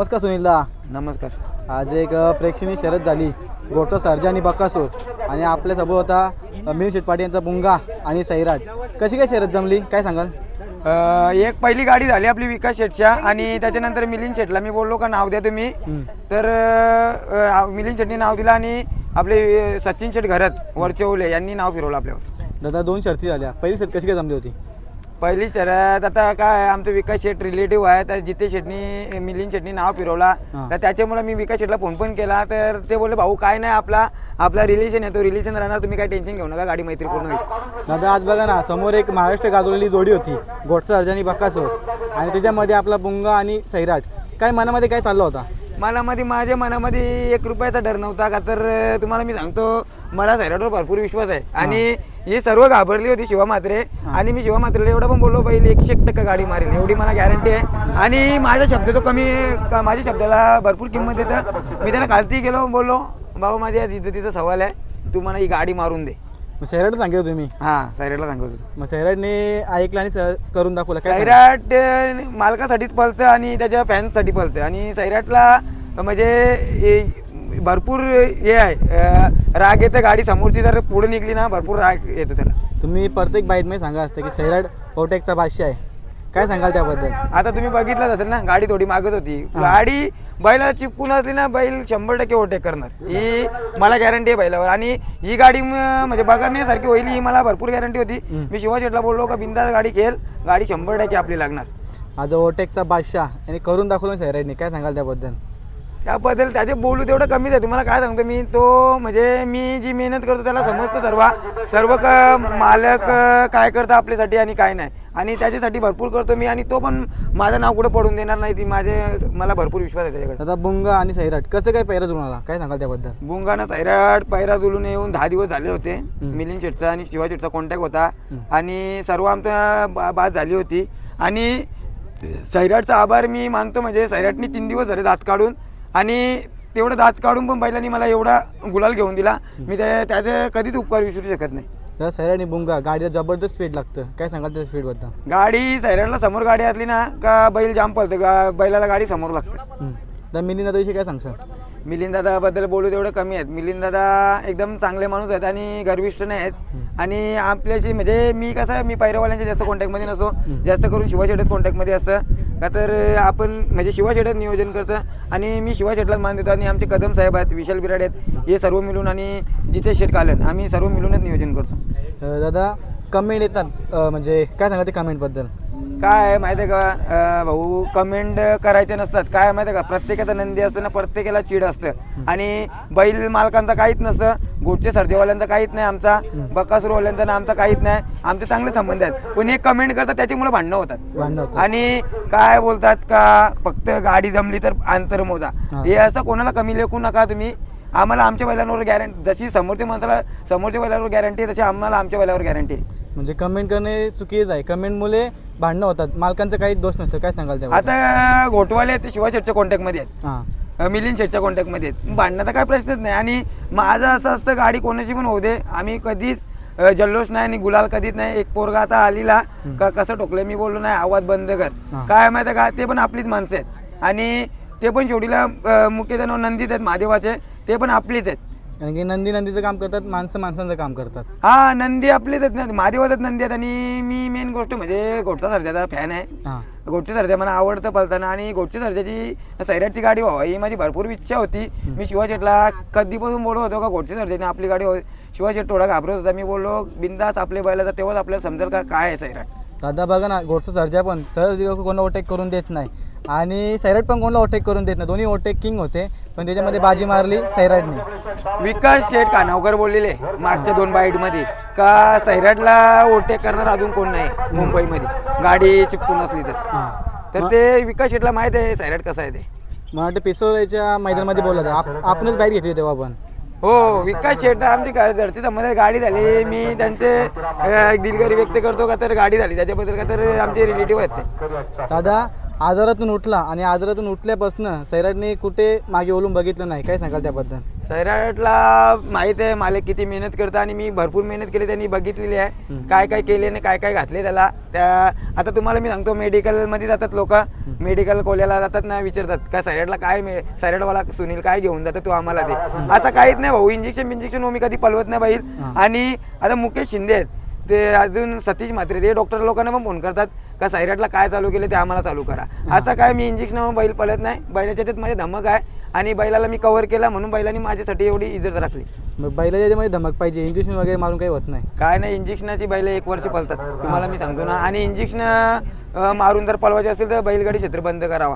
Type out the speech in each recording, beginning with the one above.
नमस्कार सुनीलदा. नमस्कार. आज एक प्रेक्षणीय शर्यत झाली. गोटचा सर्जा आणि बक्कासूर. आणि आपल्यासोबत होता मिलिंद शेटपाटी यांचा बुंगा आणि सैराट. कशी काय शर्यत जमली? काय सांगाल? अ, एक पहिली गाडी झाली आपली विकास शेटच्या आणि त्याच्यानंतर मिलिंद शेटला. मी बोललो का नाव द्या तुम्ही. तर अ, अ, मिलिंद शेटनी नाव दिलं आणि आपले अ, सचिन शेट घरत वरचेवले यांनी नाव फिरवलं आपल्यावर. दादा दोन शर्ती झाल्या. पहिली शर्त कशी काय जमली होती? पहिली शर्यत आता काय आमचं विकास शेट रिलेटिव्ह आहे तर जिथे शेटनी मिलिंद शेटनी नाव फिरवला. तर त्याच्यामुळे मी विकास शेटला फोन पण केला तर ते बोलले भाऊ काय नाही आपला आपला रिलेशन आहे तो रिलेशन राहणार तुम्ही काय टेन्शन घेऊ नका गाडी मैत्रीपूर्ण होईल. दादा आज बघा ना समोर एक महाराष्ट्र गाजवलेली जोडी होती सर्जा आणि बक्कासूर. आणि त्याच्यामध्ये आपला बुंगा आणि सैराट. काय मनामध्ये काय चाललं होता? मनामध्ये माझ्या मनामध्ये एक रुपयाचा डर नव्हता का तर तुम्हाला मी सांगतो मला सैराटवर भरपूर विश्वास आहे. आणि हे सर्व घाबरली होती शिवा म्हात्रे. आणि मी शिवा म्हात्रेला एवढं पण बोललो बैल एकशे एक टक्का गाडी मारेल. एवढी मला गॅरंटी आहे. आणि माझा शब्द तो कमी माझ्या शब्दाला भरपूर किंमत देतं. मी त्यांना खालती गेलो बोललो बाबा माझ्या इज्जतीचा सवाल आहे. तू मला ही गाडी मारून दे. मग सैराट सांगितलं तुम्ही हां सैराटला सांगतो मग सैराटने ऐकलं आणि करून दाखवलं. सैराट मालकासाठीच पळतं आणि त्याच्या फॅन्ससाठी पळतं. आणि सैराटला म्हणजे भरपूर हे आहे. राग येतं गाडी समोरची जर पुढे निघली ना भरपूर राग येतो त्याला. तुम्ही प्रत्येक बाईटमध्ये सांगा असतं की सैराट ओटेकचा बादशाह आहे. काय सांगाल त्याबद्दल? आता तुम्ही बघितलंच असेल ना गाडी थोडी मागत होती. गाडी बैला चिपकून असली ना बैल शंभर टक्के ओव्हरटेक करणार. ही मला गॅरंटी आहे बैलावर. आणि ही गाडी म्हणजे बघण्यासारखी होईल ही मला भरपूर गॅरंटी होती. मी शिवा शेटला बोललो का बिंदास गाडी खेळ गाडी शंभर टक्के आपली लागणार. आज ओटेकचा बादशाह यांनी करून दाखवलं सैराटने. काय सांगाल त्याबद्दल? त्याबद्दल त्याचे बोलू तेवढं कमीच आहे. तुम्हाला काय सांगतो मी? तो म्हणजे मी जी मेहनत करतो त्याला समजतं सर्व. सर्व क मालक काय करतं आपल्यासाठी आणि काय नाही. आणि त्याच्यासाठी भरपूर करतो मी आणि तो पण माझं नाव कुठं पडून देणार नाही. ती माझे मला भरपूर विश्वास आहे त्याच्याकडे. दादा बुंगा आणि सैराट. कसं काय पैरा जुळून आला? काय सांगाल त्याबद्दल? बुंगाना सैराट पैरा जुलून येऊन दहा दिवस झाले होते. मिलिंद शेटचा आणि शिवा शेटचा कॉन्टॅक्ट होता. आणि सर्व आमचा बा- बात झाली होती. आणि सैराटचा आभार मी मानतो. म्हणजे सैराटनी तीन दिवस झाले दात काढून. आणि तेवढं दात काढून पण बैलांनी मला एवढा गुलाल घेऊन दिला. मी त्या त्याचे कधीच उपकार विसरू शकत नाही. सैराट आणि बुंगा गाडीला जबरदस्त स्पीड लागतं. काय सांगाल त्या स्पीडबद्दल गाडी सैराटला समोर गाडी असली ना का बैल जाम पळतं गा बैलाला गाडी समोर लागते. तर मिलिंद दादाविषयी काय सांगशाल? मिलिंद दादाबद्दल बोलू तेवढं कमी आहेत. मिलिंद दादा एकदम चांगले माणूस आहेत आणि गर्विष्ठ नाही आहेत. आणि आपल्याशी म्हणजे मी कसं मी पैरवाल्यांच्या जास्त कॉन्टॅक्टमध्ये नसतो. जास्त करून शिवा शेटच कॉन्टॅक्टमध्ये असतं. का तर आपण म्हणजे शिवा शेटच नियोजन करतं आणि मी शिवा शेटलाच मान देतो आणि आमचे कदम साहेब आहेत विशाल बिराड आहेत हे. सर्व मिळून आणि जितेश शेट कालन आम्ही सर्व मिळूनच नियोजन करतो. दादा कमेंट येतात. म्हणजे काय सांगा ते कमेंटबद्दल काय आहे माहिती आहे का? भाऊ कमेंट करायचे नसतात. काय माहिती आहे का? प्रत्येकाचा नंदी असतं ना प्रत्येकाला चीड असतं. आणि बैल मालकांचा काहीच नसतं. गोडचे सर्जेवाल्यांचा काहीच नाही आमचा बकासूरवाल्यांचा ना आमचा काहीच नाही. आमचे चांगले संबंध आहेत. पण हे कमेंट करतात त्याच्यामुळे भांडणं होतात. आणि काय बोलतात का फक्त गाडी जमली तर अंतर मोजा. हा. असं कोणाला कमी लेखू नका तुम्ही. आम्हाला आमच्या बैलांवर गॅरंटी जशी समोरच्या माणसाला समोरच्या बैलावर गॅरंटी आहे तशी आम्हाला आमच्या बैलावर गॅरंटी आहे. म्हणजे कमेंट करणे चुकीच आहे. कमेंटमुळे भांडणं होतात. मालकांचा काही दोष नसतो. काय सांगाल आता घोटवाले आहेत ते शिवा शेटच्या कॉन्टॅक्टमध्ये आहेत. मिलिंद शेटच्या कॉन्टॅक्टमध्ये आहेत. भांडण्याचा काय प्रश्नच नाही. आणि माझं असं असतं गाडी कोणाशी पण होऊ दे. आम्ही कधीच जल्लोष नाही आणि गुलाल कधीच नाही. एक पोरगा आता आलीला का कसं टोकलं मी बोललो नाही. आवाज बंद कर. काय माहिती आहे का? ते पण आपलीच माणसं आहेत. आणि ते पण शेवटीला मुख्यतः नंदीत आहेत महादेवाचे. ते पण आपलीच आहेत. कारण की नंदी नंदीचं काम करतात माणसं माणसांचं काम करतात. हा नंदी आपलीच आहेत ना. महादेवाच नंदी आहेत आणि मी मेन गोष्ट म्हणजे घोटचा सर्जाचा फॅन आहे. हां. सर्जा मला आवडतं पळताना आणि गोडची सर्जाची सैराटची गाडी व्हावी ही माझी भरपूर इच्छा होती. मी शिवा शेटला कधीपासून बोलत होतो का गोडची सर्जाने आपली गाडी व्हावी. शिवा शेट थोडा घाबरत होता. मी बोललो बिंदास आपले बैलाचा तेव्हाच आपल्याला समजेल का काय आहे सैराट? दादा बघा ना गोडचं सर्जा पण सहज कोणाला ओटेक करून देत नाही. आणि सैराट पण कोणाला ओटेक करून देत नाही. दोन्ही ओटेक किंग होते. पण त्याच्यामध्ये बाजी मारली सैराटने. विकास शेठ कानावकर बोललेले मागच्या दोन बाईटमध्ये का सैराटला ओव्हरटेक करणार अजून कोण नाही मुंबईमध्ये? गाडी चिपकून असली तर. तर ते विकास शेठला माहीत आहे सैराट कसं आहे ते. मला वाटतं पिसोळ्याच्या मैदानामध्ये बोलत आप आपणच बाईट घेतली तेव्हा पण हो विकास शेट आमची घरची संबंध गाडी झाली मी त्यांचे दिलगिरी व्यक्त करतो का तर गाडी झाली. त्याच्याबद्दल का तर आमचे रिलेटिव्ह आहेत दादा आजारातून उठला आणि आजारातून उठल्यापासून सैराटने कुठे मागे ओलून बघितलं नाही? काय सांगाल त्याबद्दल? सैराटला माहीत आहे मालक किती मेहनत करतं आणि मी भरपूर मेहनत केली त्यांनी बघितलेली आहे. काय काय केले आणि काय काय घातले त्याला. त्या आता तुम्हाला मी सांगतो मेडिकलमध्ये जातात लोक. मेडिकल कोल्याला जातात ना विचारतात का सैराटला काय सैराटवाला सुनील काय घेऊन जातं तू आम्हाला दे. असं काहीच नाही भाऊ इंजेक्शन बिंजेक्शन मी कधी पलवत नाही हा. आणि आता मुकेश शिंदे आहेत. ते अजून सतीश म्हात्रे ते डॉक्टर लोकांना पण फोन करतात का सैराटला काय चालू केलं ते आम्हाला चालू करा. असं काय मी इंजेक्शन बैल पळत नाही. बैलाच्या त्यात माझे धमक आहे आणि बैलाला मी कव्हर केला म्हणून बैलांनी माझ्यासाठी एवढी इज्जत राखली. मग बैलाच्या याच्यामध्ये धमक पाहिजे. इंजेक्शन वगैरे मारून काही होत नाही. काय नाही इंजेक्शनाची बैल एक वर्ष पळतात. तुम्हाला मी सांगतो ना. आणि इंजेक्शन मारून जर पळवायचे असेल तर बैलगाडी क्षेत्र बंद करावा.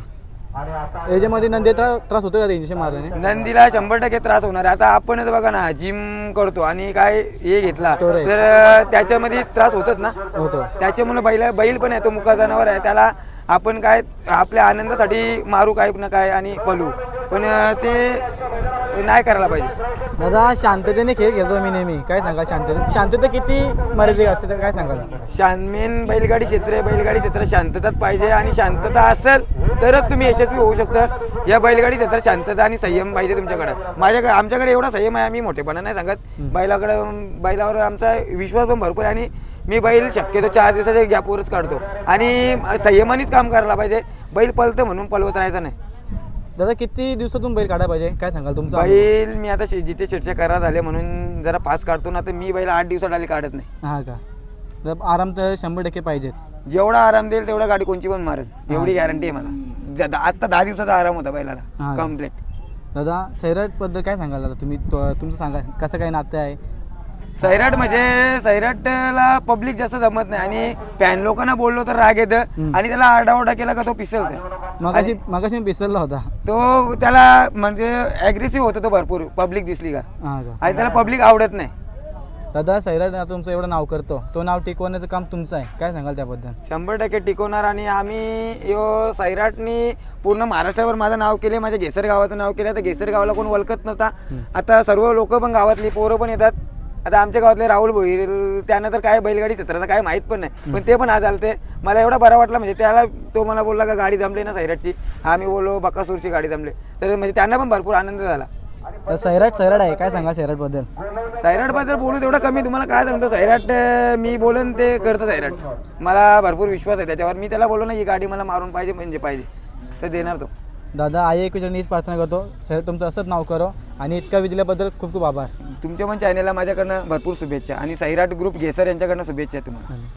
याच्यामध्ये नंदी त्रास त्रास होतो का मारल्याने नंदीला शंभर टक्के त्रास होणार. आता आपणच बघा ना जिम करतो आणि काय हे घेतला. तर त्याच्यामध्ये त्रास होतच ना. होतो. त्याच्यामुळे बैल बैल पण आहे तो मुका जनावर आहे. त्याला आपण काय आपल्या आनंदासाठी मारू काय ना काय आणि पलू. पण ते नाही करायला पाहिजे. दादा शांततेने खेळ खेळतो मी नेहमी. काय सांगाल शांतता? शांतता किती मर्यादित असते तर काय सांगाल? शान मेन बैलगाडी क्षेत्र आहे बैलगाडी क्षेत्रात शांतताच पाहिजे आणि शांतता असेल तरच तुम्ही यशस्वी होऊ शकता. या बैलगाडी क्षेत्रात शांतता आणि संयम पाहिजे तुमच्याकडे. माझ्याकडे आमच्याकडे एवढा संयम आहे आम्ही मोठेपणा नाही सांगत. बैलाकडे बैलावर आमचा विश्वास पण भरपूर आहे आणि मी बैल शक्यतो चार दिवसाच्या गॅपवरच काढतो. आणि संयमानेच काम करायला पाहिजे. बैल पलतं म्हणून पलवत राहायचं नाही. दादा किती दिवसातून बैल काढायला पाहिजे? काय सांगाल तुमचा? बैल मी आता शे- जिथे शिरच्या करा झाले म्हणून जरा पास काढतो ना तर मी बैल आठ दिवसात आली काढत नाही. हा का? तर आराम तर शंभर टक्के पाहिजेत. जेवढा आराम देईल तेवढा गाडी कोणची पण मारेल. एवढी गॅरंटी आहे मला. ज- आता दहा दिवसाचा आराम होता हा. बैलाला कंप्लीट दादा सैराटबद्दल काय सांगाल दादा तुम्ही? तो- तुमचं सांगा कसं काय नातं आहे? सैराट म्हणजे सैराटला पब्लिक जास्त जमत नाही आणि फॅन लोकांना बोललो तर राग येतं. आणि त्याला आरडाओरडा केला का तो पिसलते मगाशी मगाशी मी पिसरला होता. तो त्याला म्हणजे ॲग्रेसिव्ह होतो तो भरपूर पब्लिक दिसली का? हा का? आणि त्याला पब्लिक आवडत नाही. दादा सैराट तुमचं एवढं नाव करतो. तो नाव टिकवण्याचं काम तुमचं आहे. काय सांगाल त्याबद्दल? शंभर टक्के टिकवणार आणि आम्ही यो सैराटनी पूर्ण महाराष्ट्रावर माझं नाव केले माझ्या घेसर गावाचं नाव केलं तर घेसर गावाला कोण ओळखत नव्हता. आता सर्व लोक पण गावातली पोरं पण येतात. आता आमच्या गावातले राहुल भोईर त्यांना तर काय बैलगाडी क्षेत्राचं काय माहीत पण नाही. पण ते पण आज आलते. मला एवढा बरा वाटला म्हणजे त्याला तो मला बोलला का गाडी जमली ना सैराटची. आम्ही बोललो बकासूरची गाडी जमली. तर म्हणजे त्यांना पण भरपूर आनंद झाला. तर सैराट सैराट आहे. काय सांगाल सैराटबद्दल? सैराटबद्दल बोलू तेवढं कमी. तुम्हाला काय सांगतो सैराट मी बोलन ते करतं सैराट. मला भरपूर विश्वास आहे त्याच्यावर. मी त्याला बोललो ना ही गाडी मला मारून पाहिजे म्हणजे पाहिजे. तर देणार तो. दादा आई एक हीच प्रार्थना करतो. सैराट तुमचं असंच नाव करो आणि इतका विदिल्याबद्दल खूप खूप आभार. तुमच्या पण चॅनेलला माझ्याकडनं भरपूर शुभेच्छा आणि सैराट ग्रुप घेसर यांच्याकडनं शुभेच्छा तुम्हाला.